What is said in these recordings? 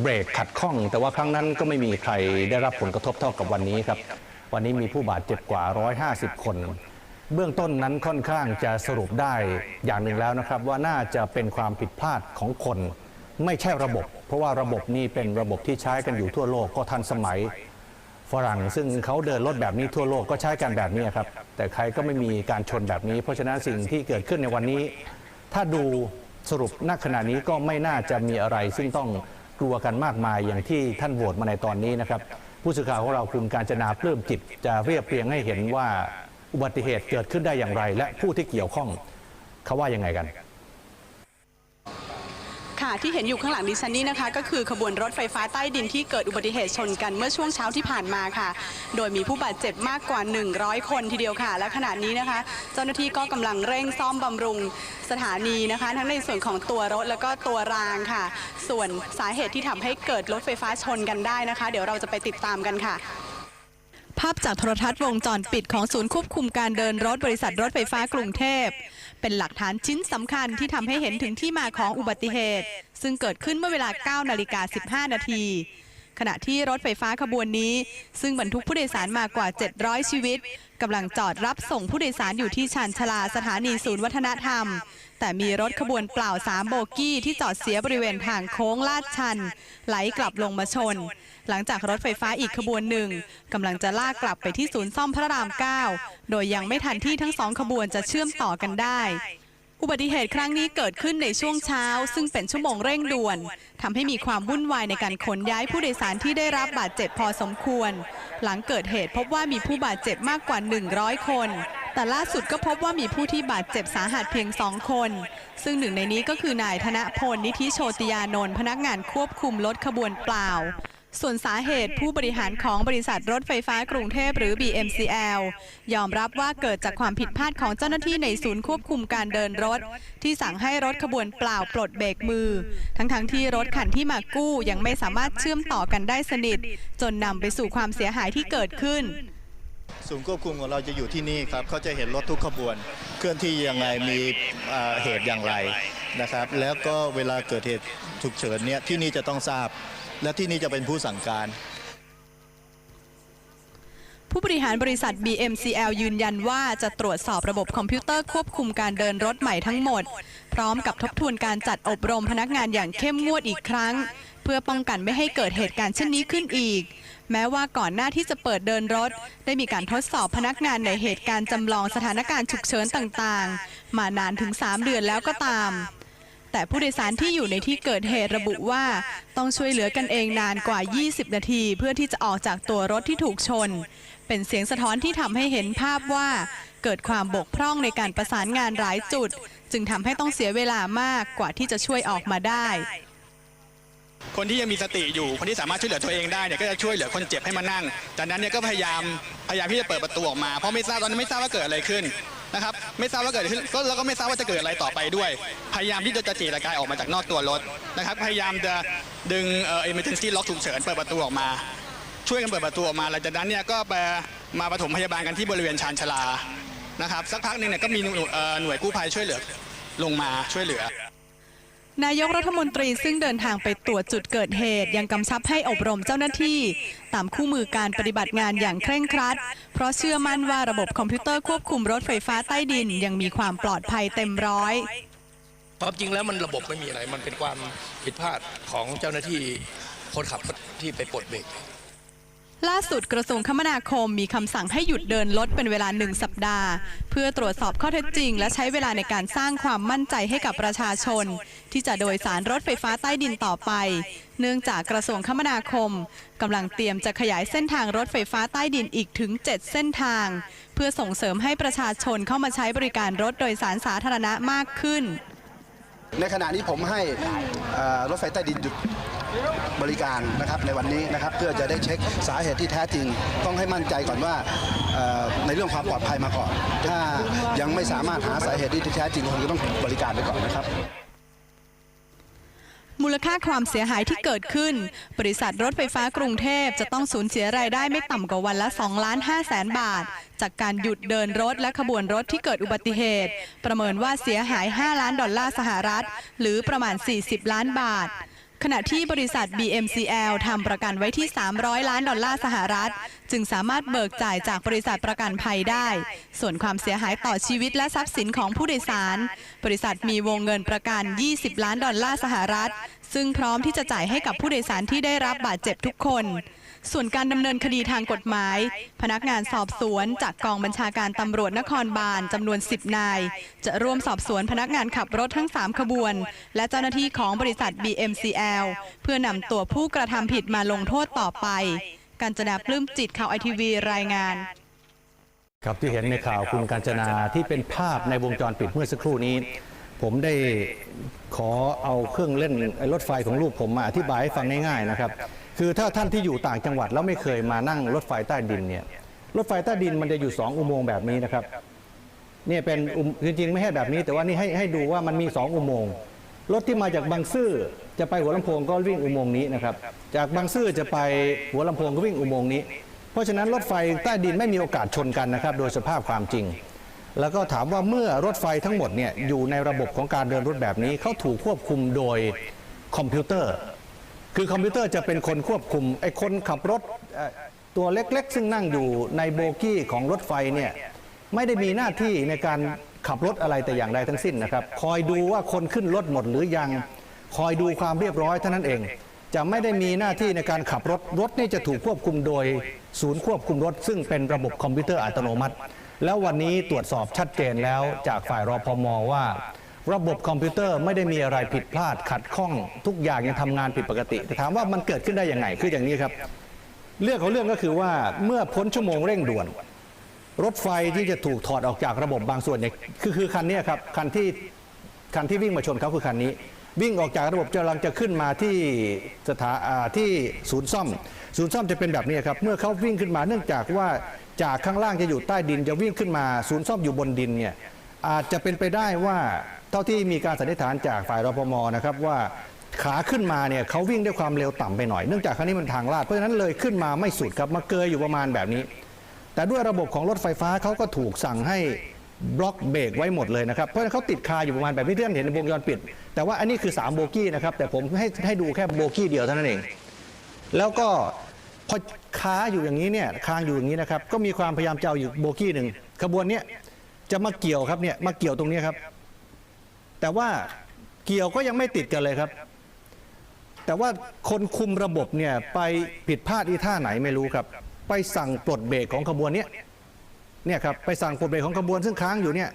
เบรกขัดข้อง แต่ว่าครั้งนั้นก็ไม่มีใครได้รับผลกระทบเท่ากับวันนี้ครับ วันนี้มีผู้บาดเจ็บกว่า 150 คน เบื้องต้นนั้นค่อนข้างจะสรุปได้อย่างหนึ่งแล้วนะครับ ว่าน่าจะเป็นความผิดพลาดของคน ไม่ใช่ระบบ เพราะว่าระบบนี้เป็นระบบที่ใช้กันอยู่ทั่วโลกก็ทันสมัยฝรั่งซึ่งเขาเดินรถแบบนี้ทั่วโลกก็ใช้กันแบบนี้ครับ แต่ใครก็ไม่มีการชนแบบนี้ เพราะฉะนั้นสิ่งที่เกิดขึ้นในวันนี้ ถ้าดูสรุปณขณะนี้ก็ไม่น่าจะมีอะไรซึ่งต้อง กลัวกันมากมายอย่างที่ท่านโหวตมาในตอนนี้นะครับ ผู้สื่อข่าวของเราคุณการจนาปลื้มจิต จะเรียบเรียงให้เห็นว่าอุบัติเหตุเกิดขึ้นได้อย่างไร และผู้ที่เกี่ยวข้องเขาว่ายังไงกัน ค่ะ ที่เห็นอยู่ข้างหลังดิฉันนี่นะคะ ก็คือขบวนรถไฟฟ้าใต้ดินที่เกิดอุบัติเหตุชนกันเมื่อช่วงเช้าที่ผ่านมาค่ะ โดยมีผู้บาดเจ็บมากกว่า 100 คนทีเดียวค่ะ และขณะนี้นะคะ เจ้าหน้าที่ก็กำลังเร่งซ่อมบำรุงสถานีนะคะ ทั้งในส่วนของตัวรถแล้วก็ตัวรางค่ะ ส่วนสาเหตุที่ทำให้เกิดรถไฟฟ้าชนกันได้นะคะ เดี๋ยวเราจะไปติดตามกันค่ะภาพจากโทรทัศน์วงจรปิดของศูนย์ควบคุมการเดินรถบริษัทรถไฟฟ้ากรุงเทพ เป็นหลักฐานชิ้นสำคัญที่ทำให้เห็นถึงที่มาของอุบัติเหตุ ซึ่งเกิดขึ้นเมื่อเวลา 9 นาฬิกา 15 นาที ขณะที่รถไฟฟ้าขบวนนี้ ซึ่งบรรทุกผู้โดยสารมากว่า 700 ชีวิตกำลังจอดรับส่งผู้โดยสารอยู่ที่ชานชาลาสถานีศูนย์วัฒนธรรม แต่มีรถขบวนเปล่า3โบกี้ที่จอดเสียบริเวณทางโค้งลาดชัน ไหลกลับลงมาชน หลังจากรถไฟฟ้าอีกขบวนหนึ่งกำลังจะลากกลับไปที่ศูนย์ซ่อมพระราม 9 โดยยังไม่ทันที่ทั้งสองขบวนจะเชื่อมต่อกันได้ อุบัติเหตุครั้งนี้เกิดขึ้นในช่วงเช้า ซึ่งเป็นชั่วโมงเร่งด่วนทำให้มีความวุ่นวายในการขนย้ายผู้โดยสารที่ได้รับบาดเจ็บพอสมควร หลังเกิดเหตุพบว่ามีผู้บาดเจ็บมากกว่า 100 คนแต่ล่าสุดก็พบว่ามีผู้ที่บาดเจ็บสาหัสเพียงสองคน ซึ่งหนึ่งในนี้ก็คือนายธนพลนิธิโชติยานนท์พนักงานควบคุมรถขบวนเปล่า ส่วนสาเหตุผู้บริหารของบริษัทรถไฟฟ้ากรุงเทพหรือ BMCL ยอมรับว่าเกิดจากความผิดพลาดของเจ้าหน้าที่ในศูนย์ควบคุมการเดินรถ ที่สั่งให้รถขบวนเปล่าปลดเบรกมือ ทั้งๆทที่รถคันที่มากู้ยังไม่สามารถเชื่อมต่อกันได้สนิท จนนำไปสู่ความเสียหายที่เกิดขึ้นศูนย์ควบคุมของเราจะอยู่ที่นี่ครับเขาจะเห็นรถทุกขบวน เคลื่อนที่ยังไงมีเอ่อเหตุอย่างไรนะครับ แล้วก็เวลาเกิดเหตุฉุกเฉินเนี่ยที่นี่จะต้องทราบ และที่นี่จะเป็นผู้สั่งการ ผู้บริหารบริษัท BMCL ยืนยันว่าจะตรวจสอบระบบคอมพิวเตอร์ควบคุมการเดินรถใหม่ทั้งหมด พร้อมกับทบทวนการจัดอบรมพนักงานอย่างเข้มงวดอีกครั้ง เพื่อป้องกันไม่ให้เกิดเหตุการณ์เช่นนี้ขึ้นอีก แม้ว่าก่อนหน้าที่จะเปิดเดินรถ ได้มีการทดสอบพนักงานในเหตุการณ์จำลองสถานการณ์ฉุกเฉินต่างๆ มานานถึง 3 เดือนแล้วก็ตาม แต่ผู้โดยสารที่อยู่ในที่เกิดเหตุระบุว่าต้องช่วยเหลือกันเองนานกว่า 20 นาที เพื่อที่จะออกจากตัวรถที่ถูกชน เป็นเสียงสะท้อนที่ทำให้เห็นภาพว่า เกิดความบกพร่องในการประสานงานหลายจุด จึงทำให้ต้องเสียเวลามากกว่าที่จะช่วยออกมาได้คนที่ยังมีสติอยู่ คนที่สามารถช่วยเหลือตัวเองได้เนี่ยก็จะช่วยเหลือคนเจ็บให้มานั่ง จากนั้นเนี่ยก็พยายามพยายามที่จะเปิดประตูออกมา เพราะไม่ทราบตอนนั้นไม่ทราบว่าเกิดอะไรขึ้น นะครับไม่ทราบว่าเกิดขึ้นก็แล้วก็ไม่ทราบว่าจะเกิดอะไรต่อไปด้วย พยายามที่จะจะจีตะกายออกมาจากนอกตัวรถนะครับพยายามจะดึงเอ่อ emergency lock ฉุกเฉินเปิดประตูออกมา ช่วยกันเปิดประตูออกมาหลังจากนั้นเนี่ยก็ไปมาปฐมพยาบาลกันที่บริเวณชานชาลานะครับสักพักหนึ่งเนี่ยก็มีหน่วยเอ่อหน่วยกู้ภัยช่วยเหลือลงมาช่วยเหลือ นายกรัฐมนตรีซึ่งเดินทางไปตรวจจุดเกิดเหตุ ยังกำชับให้อบรมเจ้าหน้าที่ ตามคู่มือการปฏิบัติงานอย่างเคร่งครัด เพราะเชื่อมั่นว่าระบบคอมพิวเตอร์ควบคุมรถไฟฟ้าใต้ดิน ยังมีความปลอดภัยเต็มร้อยความจริงแล้วมันระบบไม่มีอะไร มันเป็นความผิดพลาดของเจ้าหน้าที่คนขับที่ไปปลดเบรก ล่าสุดกระทรวงคมนาคมมีคำสั่งให้หยุดเดินรถเป็นเวลาหนึ่งสัปดาห์ เพื่อตรวจสอบข้อเท็จจริง และใช้เวลาในการสร้างความมั่นใจให้กับประชาชน ที่จะโดยสารรถไฟฟ้าใต้ดินต่อไป เนื่องจากกระทรวงคมนาคมกำลังเตรียมจะขยายเส้นทางรถไฟฟ้าใต้ดินอีกถึง 7 เส้นทาง เพื่อส่งเสริมให้ประชาชนเข้ามาใช้บริการรถโดยสารสาธารณะมากขึ้น ในขณะนี้ผมให้รถไฟใต้ดินหยุด บริการนะครับในวันนี้นะครับเพื่อจะได้เช็คสาเหตุที่แท้จริง ต้องให้มั่นใจก่อนว่าในเรื่องความปลอดภัยมาก่อน ถ้ายังไม่สามารถหาสาเหตุที่แท้จริงคงจะต้องบริการไปก่อนนะครับมูลค่าความเสียหายที่เกิดขึ้น บริษัทรถไฟฟ้ากรุงเทพจะต้องสูญเสียรายได้ไม่ต่ำกว่าวันละ2ล้าน5แสนบาท จากการหยุดเดินรถและขบวนรถที่เกิดอุบัติเหตุ ประเมินว่าเสียหาย 5 ล้านดอลลาร์สหรัฐ หรือประมาณ 40 ล้านบาท ขณะที่บริษัท BMCL ทำประกันไว้ที่ 300 ล้านดอลลาร์สหรัฐ จึงสามารถเบิกจ่ายจากบริษัทประกันภัยได้ ส่วนความเสียหายต่อชีวิตและทรัพย์สินของผู้โดยสาร บริษัทมีวงเงินประกัน 20 ล้านดอลลาร์สหรัฐ ซึ่งพร้อมที่จะจ่ายให้กับผู้โดยสารที่ได้รับบาดเจ็บทุกคน ส่วนการดำเนินคดีทางกฎหมาย พนักงานสอบสวนจากกองบัญชาการตำรวจนครบาลจำนวน 10 นาย จะร่วมสอบสวนพนักงานขับรถทั้ง 3 ขบวน และเจ้าหน้าที่ของบริษัท BMCL เพื่อนำตัวผู้กระทำผิดมาลงโทษต่อไปการจนาปลื้มจิตข่าวไอทีวีรายงานครับที่เห็นในข่าวคุณกาญจนาที่เป็นภาพในวงจรปิดเมื่อสักครู่นี้ ผมได้ขอเอาเครื่องเล่นรถไฟของลูกผมมาอธิบายให้ฟังง่ายๆนะครับ คือถ้าท่านที่อยู่ต่างจังหวัดแล้วไม่เคยมานั่งรถไฟใต้ดินเนี่ยรถไฟใต้ดินมันจะอยู่ 2 อุโมงค์แบบนี้นะครับเนี่ยเป็นจริงๆไม่ใช่แบบนี้ แต่ว่านี่ให้ให้ดูว่ามันมี 2 อุโมงค์รถที่มาจากบางซื่อจะไปหัวลำโพงก็วิ่งอุโมงค์นี้นะครับจากบางซื่อจะไปหัวลำโพงก็วิ่งอุโมงค์นี้ เพราะฉะนั้นรถไฟใต้ดินไม่มีโอกาสชนกันนะครับ โดยสภาพความจริง แล้วก็ถามว่าเมื่อรถไฟทั้งหมดเนี่ยอยู่ในระบบของการเดินรถแบบนี้เขาถูกควบคุมโดยคอมพิวเตอร์ คือคอมพิวเตอร์จะเป็นคนควบคุมไอ้คนขับรถตัวเล็กๆ ซึ่งนั่งอยู่ในโบกี้ของรถไฟเนี่ยไม่ได้มีหน้าที่ในการขับรถอะไรแต่อย่างใดทั้งสิ้นนะครับ คอยดูว่าคนขึ้นรถหมดหรือยัง คอยดูความเรียบร้อยเท่านั้นเอง จะไม่ได้มีหน้าที่ในการขับรถรถนี่จะถูกควบคุมโดย ศูนย์ควบคุมรถ ซึ่งเป็นระบบคอมพิวเตอร์อัตโนมัติ แล้ววันนี้ตรวจสอบชัดเจนแล้วจากฝ่ายรอพมว่า ระบบคอมพิวเตอร์ไม่ได้มีอะไรผิดพลาดขัดข้องทุกอย่างยังทำงานผิดปกติ แต่ถามว่ามันเกิดขึ้นได้อยังไงคืออย่างนี้ครับ เรื่องของเรื่องก็คือว่าเมื่อพ้นชั่วโมงเร่งด่วน รถไฟที่จะถูกถอดออกจากระบบบางส่วนเนี่ยคือคือคันนี้ครับคันที่คันที่วิ่งมาชนเขาคือคันนี้ วิ่งออกจากระบบกำลังจะขึ้นมาที่สถาอ่าที่ศูนย์ซ่อม ศูนย์ซ่อมจะเป็นแบบนี้ครับเมื่อเขาวิ่งขึ้นมาเนื่องจากว่าจากข้างล่างจะอยู่ใต้ดินจะวิ่งขึ้นมา ศูนย์ซ่อมอยู่บนดินเนี่ยอาจจะเป็นไปได้ว่า เท่าที่มีการสันนิษฐานจากฝ่ายรพมนะครับว่าขาขึ้นมาเนี่ยเขาวิ่งด้วยความเร็วต่ำไปหน่อยเนื่องจากคันนี้มันทางลาดเพราะฉะนั้นเลยขึ้นมาไม่สุดครับมาเกยอยู่ประมาณแบบนี้ แต่ด้วยระบบของรถไฟฟ้าเขาก็ถูกสั่งให้บล็อกเบรกไว้หมดเลยนะครับเพราะฉะนั้นเขาติดคาอยู่ประมาณแบบที่ท่านเห็นในวงจรปิด แต่ว่าอันนี้คือ 3 โบกี้นะครับแต่ผมให้ให้ดูแค่โบกี้เดียวเท่านั้นเอง แล้วก็พอค้าอยู่อย่างนี้เนี่ยค้างอยู่อย่างนี้นะครับก็มีความพยายามจะเอาอยู่โบกี้หนึ่งขบวนเนี้ยจะมาเกี่ยวครับเนี่ยมาเกี่ยวตรงนี้ครับ แต่ว่าเกี่ยวก็ยังไม่ติดกันเลยครับ แต่ว่าคนคุมระบบเนี่ยไปผิดพลาดอีท่าไหนไม่รู้ครับ ไปสั่งปลดเบรกของขบวนเนี้ยเนี่ยครับไปสั่งปลดเบรกของขบวนซึ่งค้างอยู่เนี่ย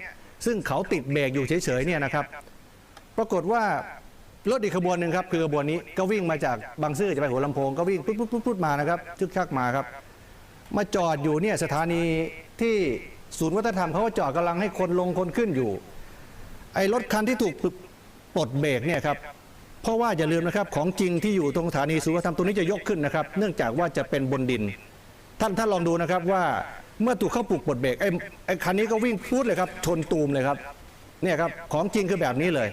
ซึ่งเขาติดเบรกอยู่เฉยๆเนี่ยนะครับ ปรากฏว่ารถอีกขบวนหนึ่งครับคือขบวนนี้ก็วิ่งมาจากบางซื่อจะไปหัวลำโพงก็วิ่งปุ๊บปุ๊บปุ๊บมานะครับชึกชักมาครับ มาจอดอยู่เนี่ยสถานีที่ศูนย์วัฒนธรรมเขาก็จอดกำลังให้คนลงคนขึ้นอยู่ ไอ้รถคันที่ถูกปลดเบรกเนี่ยครับเพราะว่าอย่าลืมนะครับของจริงที่อยู่ตรงสถานีศูนย์วัฒนธรรมตัวนี้จะยกขึ้นนะครับ เนื่องจากว่าจะเป็นบนดิน ท่านท่านลองดูนะครับว่าเมื่อถูกเข้าปลุกปลดเบรกไอ้ไอ้คันนี้ก็วิ่งพูดเลยครับชนตูมเลยครับเนี่ยครับของจริงคือแบบนี้เลย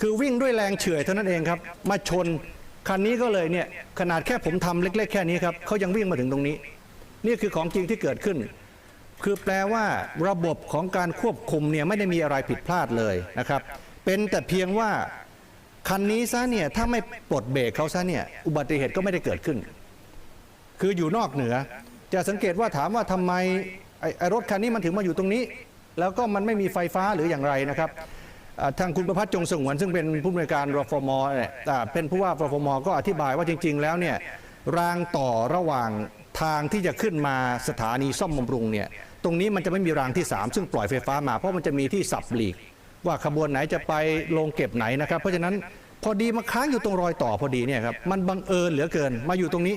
คือวิ่งด้วยแรงเฉื่อยเท่านั้นเองครับ มาชนคันนี้ก็เลยเนี่ยขนาดแค่ผมทำเล็ก ๆ แค่นี้ครับเขายังวิ่งมาถึงตรงนี้ นี่คือของจริงที่เกิดขึ้น คือแปลว่าระบบของการควบคุมเนี่ยไม่ได้มีอะไรผิดพลาดเลยนะครับ เป็นแต่เพียงว่าคันนี้ซะเนี่ยถ้าไม่ปลดเบรกเขาซะเนี่ยอุบัติเหตุก็ไม่ได้เกิดขึ้น คืออยู่นอกเหนือ จะสังเกตว่าถามว่าทำไมไอ้รถคันนี้มันถึงมาอยู่ตรงนี้ แล้วก็มันไม่มีไฟฟ้าหรืออย่างไรนะครับทางคุณประพัฒน์จงสงวนซึ่งเป็นผู้อำนวยการรฟมเนี่ยเป็นผู้ว่ารฟมก็อธิบายว่าจริง ๆ แล้วเนี่ยรางต่อระหว่างทางที่จะขึ้นมาสถานีซ่อมบำรุงเนี่ย ตรงนี้มันจะไม่มีรางที่ 3 ซึ่งปล่อยไฟฟ้ามา เพราะมันจะมีที่สับหลีก ว่าขบวนไหนจะไปลงเก็บไหนนะครับ เพราะฉะนั้นพอดีมาค้างอยู่ตรงรอยต่อพอดีเนี่ยครับมันบังเอิญเหลือเกินมาอยู่ตรงนี้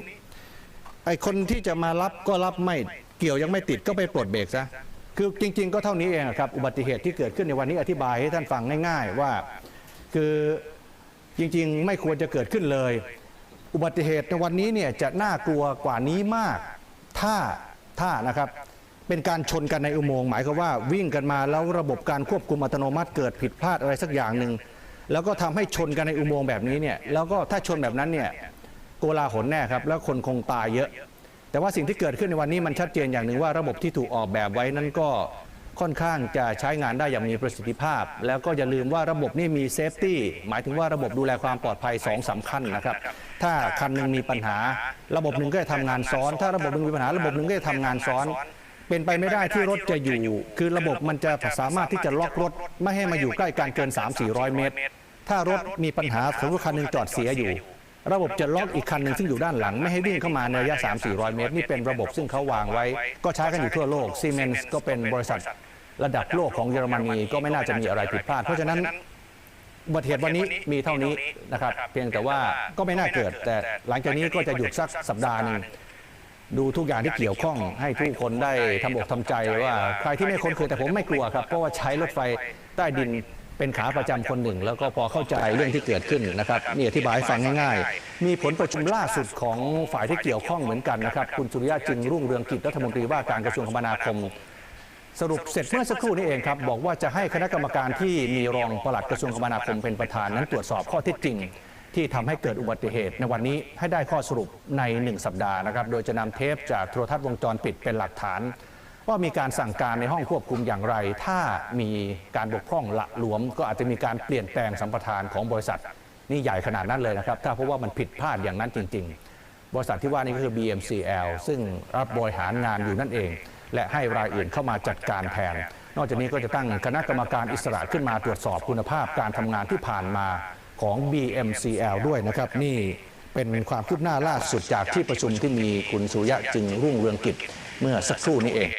ไอคนที่จะมารับก็รับไม่เกี่ยวยังไม่ติดก็ไปปลดเบรกซะคือจริง ๆ ก็เท่านี้เองครับอุบัติเหตุที่เกิดขึ้นในวันนี้อธิบายให้ท่านฟังง่าย ๆ ว่า คือจริง ๆ ไม่ควรจะเกิดขึ้นเลย อุบัติเหตุในวันนี้เนี่ยจะน่ากลัวกว่านี้มาก ถ้าถ้านะครับ เป็นการชนกันในอุโมงค์หมายความว่าวิ่งกันมาแล้วระบบการควบคุมอัตโนมัติเกิดผิดพลาดอะไรสักอย่างหนึ่งแล้วก็ทำให้ชนกันในอุโมงค์แบบนี้เนี่ยแล้วก็ถ้าชนแบบนั้นเนี่ยโกลาหลแน่ครับแล้วคนคงตายเยอะ แต่ว่าสิ่งที่เกิดขึ้นในวันนี้มันชัดเจนอย่างหนึ่งว่าระบบที่ถูกออกแบบไว้นั้นก็ค่อนข้างจะใช้งานได้อย่างมีประสิทธิภาพ แล้วก็อย่าลืมว่าระบบนี่มีเซฟตี้หมายถึงว่าระบบดูแลความปลอดภัยสองสำคัญนะครับ ถ้าคันหนึ่งมีปัญหา ระบบหนึ่งก็จะทำงานซ้อน ถ้าระบบหนึ่งมีปัญหาระบบหนึ่งก็จะทำงานซ้อน เป็นไปไม่ได้ที่รถจะอยู่ คือระบบมันจะสามารถที่จะล็อกรถ ไม่ให้มาอยู่ใกล้กันเกิน 3-400 เมตร ถ้ารถมีปัญหาสมมติคันหนึ่งจอดเสียอยู่ ระบบจะล็อกอีกคันหนึ่งซึ่งอยู่ด้านหลัง ไม่ให้วิ่งเข้ามาในระยะ 3-400 เมตร นี่เป็นระบบซึ่งเขาวางไว้ ก็ใช้กันอยู่ทั่วโลกซีเมนส์ก็เป็นบริษัทระดับโลกของเยอรมนีก็ไม่น่าจะมีอะไรผิดพลาด เพราะฉะนั้นอุบัติเหตุวันนี้มีเท่านี้นะครับ เพียงแต่ว่าก็ไม่น่าเกิด แต่หลังจากนี้ก็จะหยุดสักสัปดาห์หนึ่ง ดูทุกอย่างที่เกี่ยวข้องให้ทุกคนได้ทำอกทำใจว่าใครที่ไม่คุ้นเคยแต่ผมไม่กลัวครับ เพราะว่าใช้รถไฟใต้ดินเป็นขาประจำคนหนึ่ง แล้วก็พอเข้าใจเรื่องที่เกิดขึ้นนะครับนี่อธิบายให้ฟังง่าย ๆ มีผลประชุมล่าสุดของฝ่ายที่เกี่ยวข้องเหมือนกันนะครับ คุณสุริยะจึงรุ่งเรืองกิจรัฐมนตรีว่าการกระทรวงคมนาคม สรุปเสร็จเมื่อสักครู่นี้เองครับ บอกว่าจะให้คณะกรรมการที่มีรองปลัดกระทรวงคมนาคมเป็นประธานนั้นตรวจสอบข้อเท็จจริง ที่ทำให้เกิดอุบัติเหตุในวันนี้ให้ได้ข้อสรุปใน 1 สัปดาห์นะครับ โดยจะนำเทปจากโทรทัศน์วงจรปิดเป็นหลักฐาน ว่ามีการสั่งการในห้องควบคุมอย่างไร ถ้ามีการบกพร่องละหลวม ก็อาจจะมีการเปลี่ยนแปลงสัมปทานของบริษัท นี่ใหญ่ขนาดนั้นเลยนะครับ ถ้าเพราะว่ามันผิดพลาดอย่างนั้นจริง ๆ บริษัทที่ว่านี่ก็คือ BMCL ซึ่งรับบริหารงานอยู่นั่นเอง และให้รายอื่นเข้ามาจัดการแทน นอกจากนี้ก็จะตั้งคณะกรรมการอิสระขึ้นมาตรวจสอบคุณภาพการทำงานที่ผ่านมา ของ BMCL ด้วยนะครับ นี่เป็นความคืบหน้าล่าสุดจากที่ประชุมที่มีคุณสุริยะจึงรุ่งเรืองกิจเมื่อสักครู่นี้เอง